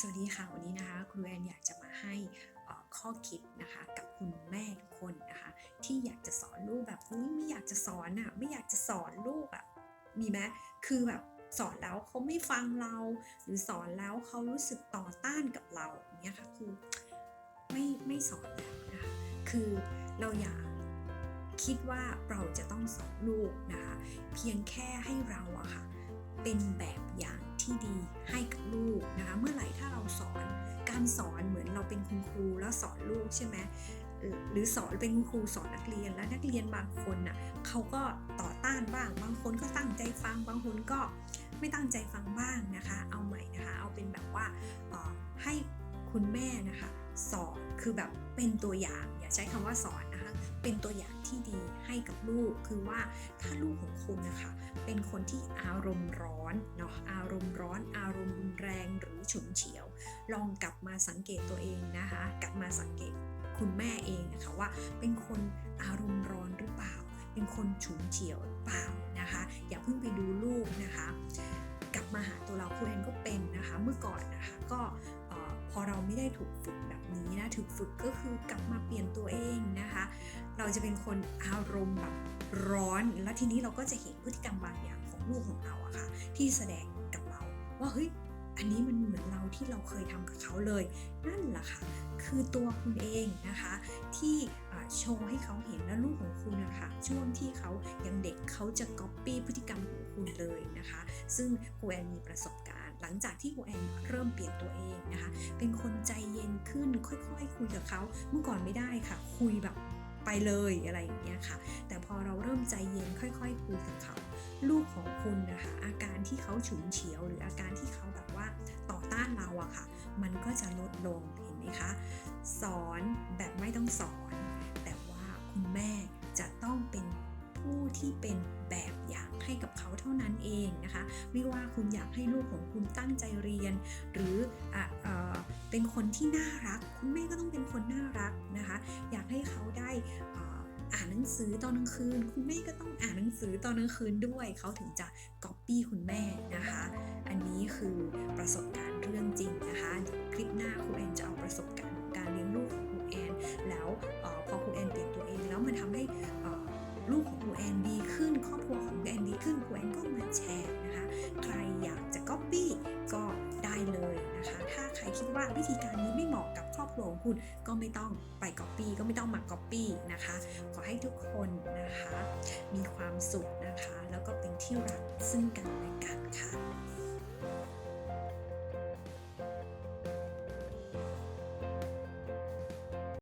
สวัสดีค่ะวันนี้นะคะครูแอนอยากจะมาให้ข้อคิดนะคะกับคุณแม่ทุกคนนะคะที่อยากจะสอนลูกแบบอุ้ไม่อยากจะสอนอะไม่อยากจะสอนลูกอะมีไหมคือแบบสอนแล้วเขาไม่ฟังเรา หรือสอนแล้วเขารู้สึกต่อต้านกับเราเงี้ยค่ะคือไม่ไม่สอนแล้วนะคะคือเราอย่าคิดว่าเราจะต้องสอนลูกนะคะเพียงแค่ให้เราอะค่ะเป็นแบบอย่างที่ดีให้ก นะคะเมื่อไหร่ถ้าเราสอนการสอนเหมือนเราเป็นคุณครูแล้วสอนลูกใช่ไหมหรือสอนเป็นครูสอนนักเรียนแล้วนักเรียนบางคนน่ะเขาก็ต่อต้านบ้าง บางคนก็ตั้งใจฟัง บางคนก็ไม่ตั้งใจฟังบ้างนะคะ เอาใหม่นะคะ เอาเป็นแบบว่าออให้คุณแม่นะคะสอนคือแบบเป็นตัวอย่าง อย่าใช้คำว่าสอนนะคะ เป็นตัวอย่างที่ดีให้กับลูก คือว่าถ้าลูกของคุณนะคะ เป็นคนที่อารมณ์ร้อนเนาะอารมณ์ร้อน อารมณ์รุนแรงหรือฉุนเฉียว ลองกลับมาสังเกตตัวเองนะคะ กลับมาสังเกตคุณแม่เองนะคะว่าเป็นคนอารมณ์ร้อนหรือเปล่า เป็นคนฉุนเฉียวหรือเปล่านะคะ อย่าเพิ่งไปดูลูกนะคะ กลับมาหาตัวเราครูแอนก็เป็นนะคะเมื่อก่อนนะคะก็พอเราไม่ได้ถูกฝึกแบบนี้นะถูกฝึกก็คือกลับมาเปลี่ยนตัวเอง เราจะเป็นคนอารมณ์แบบร้อน แล้วทีนี้เราก็จะเห็นพฤติกรรมบางอย่างของลูกของเราอะค่ะ ที่แสดงกับเราว่าเฮ้ยอันนี้มันเหมือนเราที่เราเคยทำกับเขาเลย นั่นแหละค่ะ คือตัวคุณเองนะคะ ที่โชว์ให้เขาเห็นและลูกของคุณนะคะช่วงที่เขายังเด็กเขาจะก๊อปปี้พฤติกรรมของคุณเลยนะคะ ซึ่งครูแอนมีประสบการณ์ หลังจากที่ครูแอนเริ่มเปลี่ยนตัวเองนะคะ เป็นคนใจเย็นขึ้นค่อยๆ คุยกับเขาเมื่อก่อนไม่ได้ค่ะ คุยแบบ ไปเลยอะไรอย่างเงี้ยค่ะ แต่พอเราเริ่มใจเย็นค่อย ๆ คุยกับเขา ลูกของคุณนะคะ อาการที่เขาฉุนเฉียว หรืออาการที่เขาแบบว่าต่อต้านเราอะค่ะ มันก็จะลดลงเห็นไหมคะ สอนแบบไม่ต้องสอน แต่ว่าคุณแม่จะต้องเป็นผู้ที่เป็นแบบ ให้กับเขาเท่านั้นเองนะคะ ไม่ว่าคุณอยากให้ลูกของคุณตั้งใจเรียน หรืออเออเป็นคนที่น่ารัก คุณแม่ก็ต้องเป็นคนน่ารักนะคะ อยากให้เขาได้อ่านหนังสือตอนกลางคืน คุณแม่ก็ต้องอ่านหนังสือตอนกลางคืนด้วย เขาถึงจะก๊อปปี้คุณแม่นะคะ อันนี้คือประสบการณ์เรื่องจริงนะคะคลิปหน้าครูแอนจะเอาประสบการณ์การเลี้ยงลูกของครูแอนแล้วออพอครูแอนเปลี่ยนตัวเองแล้วมันทำให้ ลูกของครูแอนดีขึ้น ครอบครัวของครูแอนดีขึ้นครูแอนก็มาแชร์นะคะ ใครอยากจะก๊อปปี้ก็ได้เลยนะคะ ถ้าใครคิดว่าวิธีการนี้ไม่เหมาะกับครอบครัวของคุณก็ไม่ต้องไปก๊อปปี้ก็ไม่ต้องมาก๊อปปี้นะคะ ขอให้ทุกคนนะคะ มีความสุขนะคะ แล้วก็เป็นที่รักซึ่งกันและกันค่ะ